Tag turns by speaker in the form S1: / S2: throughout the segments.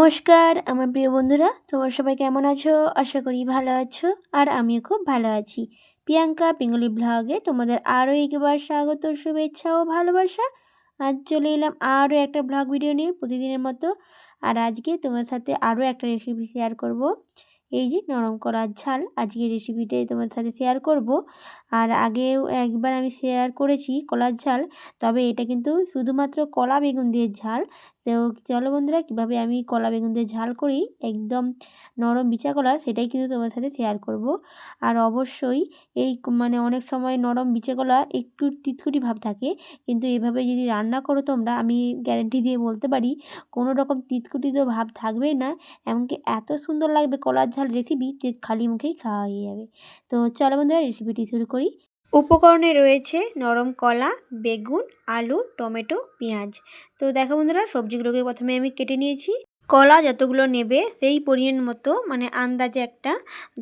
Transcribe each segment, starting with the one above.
S1: নমস্কার, আমার প্রিয় বন্ধুরা, তোমার সবাই কেমন আছো? আশা করি ভালো আছো, আর আমিও খুব ভালো আছি। প্রিয়াঙ্কা পিঙ্গলি ব্লগে তোমাদের আরও একবার স্বাগত, শুভেচ্ছা ও ভালোবাসা। আজ চলে এলাম আরও একটা ব্লগ ভিডিও নিয়ে প্রতিদিনের মতো, আর আজকে তোমার সাথে আরও একটা রেসিপি শেয়ার করব। এই যে নরম করার ঝাল আজকে রেসিপিটাই তোমার সাথে শেয়ার করব। আর আগেও একবার আমি শেয়ার করেছি কলার ঝাল, তবে এটা কিন্তু শুধুমাত্র কলা বেগুন দিয়ে ঝাল তো চলো বন্ধুরা, কীভাবে আমি কলা বেগুন দিয়ে ঝাল করি, একদম নরম বিচা কলার, সেটাই কিন্তু তোমার সাথে শেয়ার করব। আর অবশ্যই এই মানে অনেক সময় নরম বিচা কলা একটু তিতকুটি ভাব থাকে, কিন্তু এভাবে যদি রান্না করো তোমরা, আমি গ্যারেন্টি দিয়ে বলতে পারি, কোনো রকম তিতকুটি তো ভাব থাকবেই না, এমনকি এত সুন্দর লাগবে কলার ঝাল রেসিপি যে খালি মুখেই খাওয়া হয়ে যাবে। তো চলো বন্ধুরা রেসিপিটি শুরু করি। উপকরণে রয়েছে নরম কলা, বেগুন, আলু, টমেটো, পেঁয়াজ। তো দেখো বন্ধুরা, সবজিগুলোকে প্রথমে আমি কেটে নিয়েছি। কলা যতগুলো নেবে, সেই পরিমাণ মতো মানে আন্দাজে একটা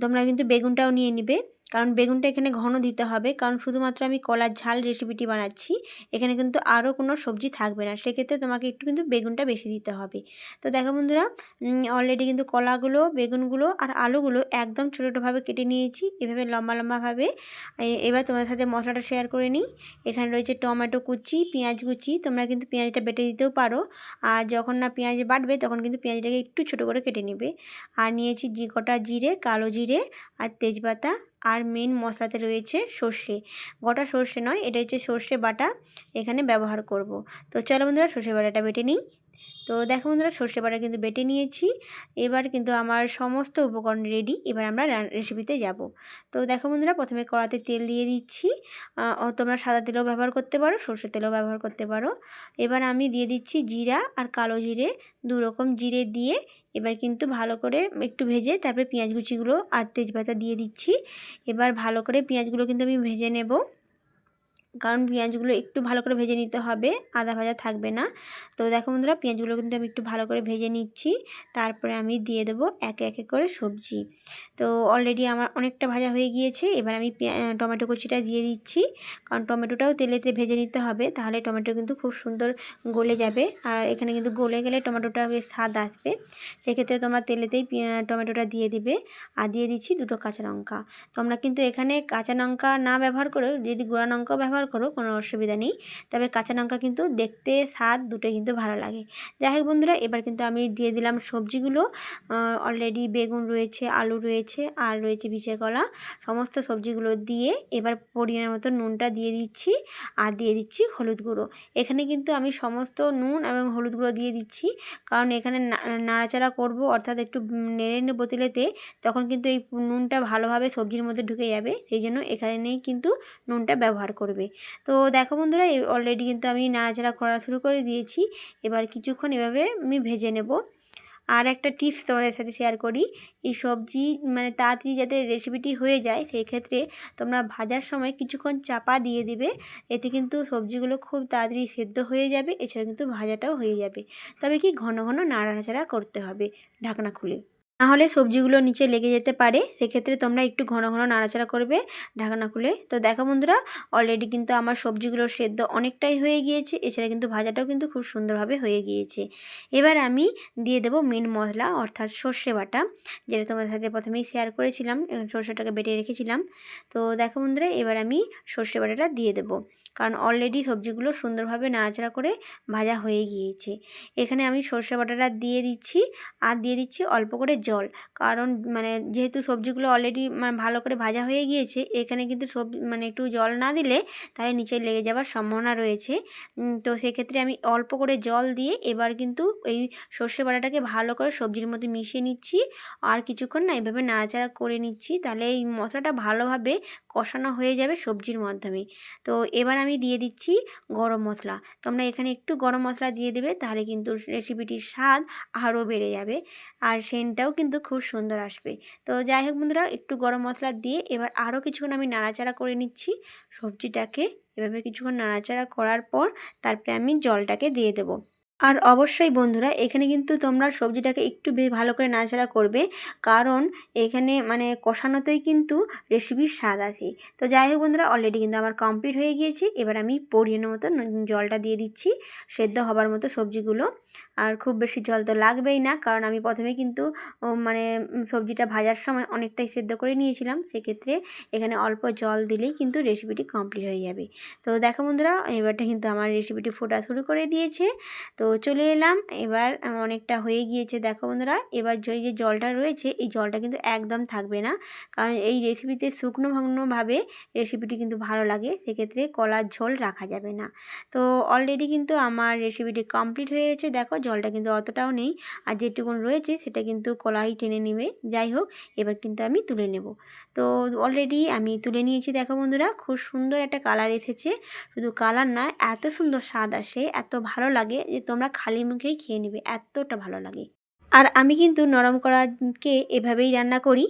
S1: তোমরা কিন্তু বেগুনটাও নিয়ে নিবে। কারণ বেগুনটা এখানে ঘন দিতে হবে। কারণ শুধুমাত্র আমি কলার ঝাল রেসিপিটি বানাচ্ছি, এখানে কিন্তু আরও কোনো সবজি থাকবে না। সেক্ষেত্রে তোমাকে একটু কিন্তু বেগুনটা বেশি দিতে হবে। তো দেখো বন্ধুরা অলরেডি কিন্তু কলাগুলো, বেগুনগুলো আর আলুগুলো একদম ছোটো ছোটোভাবে কেটে নিয়েছি। এভাবে লম্বা লম্বাভাবে। এবার তোমাদের সাথে মশলাটা শেয়ার করে নিই। এখানে রয়েছে টমেটো কুচি, পেঁয়াজ কুচি। তোমরা কিন্তু পেঁয়াজটা বেটে দিতেও পারো। আর যখন না পেঁয়াজ বাটবে, তখন কিন্তু পেঁয়াজটাকে একটু ছোটো করে কেটে নেবে। আর নিয়েছি জি, কটা জিরে, কালো জিরে আর তেজপাতা। আর মেন মশলাতে রয়েছে সর্ষে। গোটা সর্ষে নয়, এটা হচ্ছে সর্ষে বাটা এখানে ব্যবহার করব। তো চলো বন্ধুরা, সর্ষে বাটাটা বেটে নিই। তো দেখো বন্ধুরা, সর্ষে বাটা কিন্তু বেটে নিয়েছি। এবার কিন্তু আমার সমস্ত উপকরণ রেডি এবার আমরা রেসিপিতে যাব। তো দেখো বন্ধুরা, প্রথমে কড়াতে তেল দিয়ে দিচ্ছি। তোমরা সাদা তেলও ব্যবহার করতে পারো সর্ষে তেলও ব্যবহার করতে পারো। এবার আমি দিয়ে দিচ্ছি জিরা আর কালো জিরে, দু রকম জিরে দিয়ে এবার কিন্তু ভালো করে একটু ভেজে তারপরে পেঁয়াজ কুচিগুলো আর তেজপাতা দিয়ে দিচ্ছি। এবার ভালো করে পেঁয়াজগুলো কিন্তু আমি ভেজে নেব। কারণ পেঁয়াজগুলো একটু ভালো করে ভেজে নিতে হবে, আদা ভাজা থাকবে না। তো দেখো বন্ধুরা, পেঁয়াজগুলো কিন্তু আমি একটু ভালো করে ভেজে নিচ্ছি, তারপরে আমি দিয়ে দেবো একে একে করে সবজি। তো অলরেডি আমার অনেকটা ভাজা হয়ে গিয়েছে, এবার আমি টমেটো কুচিটা দিয়ে দিচ্ছি, কারণ টমেটোটাও তেলেতে ভেজে নিতে হবে, তাহলে টমেটো কিন্তু খুব সুন্দর গলে যাবে, আর এখানে কিন্তু গলে গেলে টমেটোটা বেশ স্বাদ আসবে। সেক্ষেত্রে তোমরা তেলেতেই টমেটোটা দিয়ে দিবে, আর দিয়ে দিচ্ছি দুটো কাঁচা লঙ্কা। তোমরা কিন্তু এখানে কাঁচা লঙ্কা না ব্যবহার করে যদি গুঁড়া লঙ্কাও ব্যবহার করো, কোনো অসুবিধা নেই। তবে কাঁচা লঙ্কা কিন্তু দেখতে, স্বাদ দুটোই কিন্তু ভালো লাগে। যাই হোক বন্ধুরা, এবার কিন্তু আমি দিয়ে দিলাম সবজিগুলো। অলরেডি বেগুন রয়েছে, আলু রয়েছে, আর রয়েছে বিচে কলা। সমস্ত সবজিগুলো দিয়ে এবার পরিমাণের মতো নুনটা দিয়ে দিচ্ছি, আর দিয়ে দিচ্ছি হলুদ গুঁড়ো। এখানে কিন্তু আমি সমস্ত নুন এবং হলুদ গুঁড়ো দিয়ে দিচ্ছি। কারণ এখানে নাড়াচাড়া করব, অর্থাৎ একটু নেড়ে নেব তেলেতে তখন কিন্তু এই নুনটা ভালোভাবে সবজির মধ্যে ঢুকে যাবে। সেই জন্য এখানেই কিন্তু নুনটা ব্যবহার করবে। তো দেখো বন্ধুরা অলরেডি কিন্তু আমি নাড়াচাড়া করা শুরু করে দিয়েছি। এবার কিছুক্ষণ এভাবে আমি ভেজে নেব। আর একটা টিপস তোমাদের সাথে শেয়ার করি, এই সবজি মানে তাড়াতাড়ি যাতে রেসিপিটি হয়ে যায়, সেই ক্ষেত্রে তোমরা ভাজার সময় কিছুক্ষণ চাপা দিয়ে দিবে। এতে কিন্তু সবজিগুলো খুব তাড়াতাড়ি সেদ্ধ হয়ে যাবে, এছাড়া কিন্তু ভাজাটাও হয়ে যাবে। তবে কি ঘন ঘন নাড়াচাড়া করতে হবে ঢাকনা খুলে। নাহলে সবজিগুলো নিচে লেগে যেতে পারে, সেক্ষেত্রে তোমরা একটু ঘন ঘন নাড়াচাড়া করবে ঢাকনা খুলে। তো দেখো বন্ধুরা অলরেডি কিন্তু আমার সবজিগুলোর সেদ্ধ অনেকটাই হয়ে গিয়েছে, এছাড়া কিন্তু ভাজাটাও কিন্তু খুব সুন্দরভাবে হয়ে গিয়েছে। এবার আমি দিয়ে দেবো মেন মশলা অর্থাৎ সর্ষে বাটা, যেটা তোমাদের সাথে প্রথমেই শেয়ার করেছিলাম সর্ষেটাকে বেটে রেখেছিলাম। তো দেখো বন্ধুরা, এবার আমি সর্ষে বাটাটা দিয়ে দেবো। কারণ অলরেডি সবজিগুলো সুন্দরভাবে নাড়াচাড়া করে ভাজা হয়ে গিয়েছে। এখানে আমি সর্ষে বাটাটা দিয়ে দিচ্ছি, আর দিয়ে দিচ্ছি অল্প করে জল। কারণ মানে যেহেতু সবজিগুলো অলরেডি মানে ভালো করে ভাজা হয়ে গিয়েছে, এখানে কিন্তু সব মানে একটু জল না দিলে তাহলে নিচে লেগে যাওয়ার সম্ভাবনা রয়েছে। তো সেক্ষেত্রে আমি অল্প করে জল দিয়ে এবার কিন্তু এই সর্ষে বাটাটাকে ভালো করে সবজির মধ্যে মিশিয়ে নিচ্ছি। আর কিছুক্ষণ না এইভাবে নাড়াচাড়া করে নিচ্ছি, তাহলে এই মশলাটা ভালোভাবে কষানো হয়ে যাবে সবজির মাধ্যমে। তো এবার আমি দিয়ে দিচ্ছি গরম মশলা। তোমরা এখানে একটু গরম মশলা দিয়ে দেবে, তাহলে কিন্তু রেসিপিটির স্বাদ আরও বেড়ে যাবে। আর সেন্টটাও কিন্তু খুব সুন্দর আসবে। তো যাই হোক বন্ধুরা, একটু গরম মশলা দিয়ে এবার আরও কিছুক্ষণ আমি নাড়াচাড়া করে নিচ্ছি। সবজিটাকে এভাবে কিছুক্ষণ নাড়াচাড়া করার পর তারপরে আমি জলটাকে দিয়ে দেবো। আর অবশ্যই বন্ধুরা, এখানে কিন্তু তোমরা সবজিটাকে একটু বে, ভালো করে নাড়াচাড়া করবে। কারণ এখানে মানে কষানোতেই কিন্তু রেসিপির স্বাদ আছে। তো যাই হোক বন্ধুরা অলরেডি কিন্তু আমার কমপ্লিট হয়ে গিয়েছে। এবার আমি পরিমাণ মতো জলটা দিয়ে দিচ্ছি। সেদ্ধ হবার মতো সবজিগুলো। আর খুব বেশি জল তো লাগবেই না, কারণ আমি প্রথমে কিন্তু মানে সবজিটা ভাজার সময় অনেকটাই সেদ্ধ করে নিয়েছিলাম। সেক্ষেত্রে এখানে অল্প জল দিলেই কিন্তু রেসিপিটি কমপ্লিট হয়ে যাবে। তো দেখো বন্ধুরা, এবারটা কিন্তু আমার রেসিপিটি ফোটা শুরু করে দিয়েছে। তো চলে এলাম। এবার অনেকটা হয়ে গিয়েছে। দেখো বন্ধুরা, এবার যে যে জলটা রয়েছে, এই জলটা কিন্তু একদম থাকবে না। কারণ এই রেসিপিতে শুকনো ভাগ্নোভাবে রেসিপিটি কিন্তু ভালো লাগে, সেক্ষেত্রে কলার ঝোল রাখা যাবে না। তো অলরেডি কিন্তু আমার রেসিপিটি কমপ্লিট হয়ে গেছে। দেখো, জলটা কিন্তু অতটাও নেই। আর যেটুকুন রয়েছে, সেটা কিন্তু কলাই টেনে নেবে। যাই হোক, এবার কিন্তু আমি তুলে নেব। তো অলরেডি আমি তুলে নিয়েছি, দেখো বন্ধুরা, খুব সুন্দর একটা কালার এসেছে। শুধু কালার নয় এত সুন্দর স্বাদ আসে, এত ভালো লাগে যে তোমরা খালি মুখেই খেয়ে নেবে, এতটা ভালো লাগে। আর আমি কিন্তু নরম করাকে এভাবেই রান্না করি,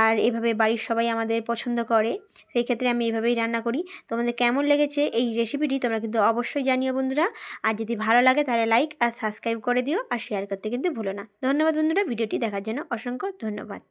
S1: আর এভাবে বাড়ির সবাই আমাদের পছন্দ করে, সেই ক্ষেত্রে আমি এভাবেই রান্না করি। তোমাদের কেমন লেগেছে এই রেসিপিটি তোমরা কিন্তু অবশ্যই জানিও বন্ধুরা। আর যদি ভালো লাগে তাহলে লাইক আর সাবস্ক্রাইব করে দিও, আর শেয়ার করতে কিন্তু ভুলো না। ধন্যবাদ বন্ধুরা, ভিডিওটি দেখার জন্য অসংখ্য ধন্যবাদ।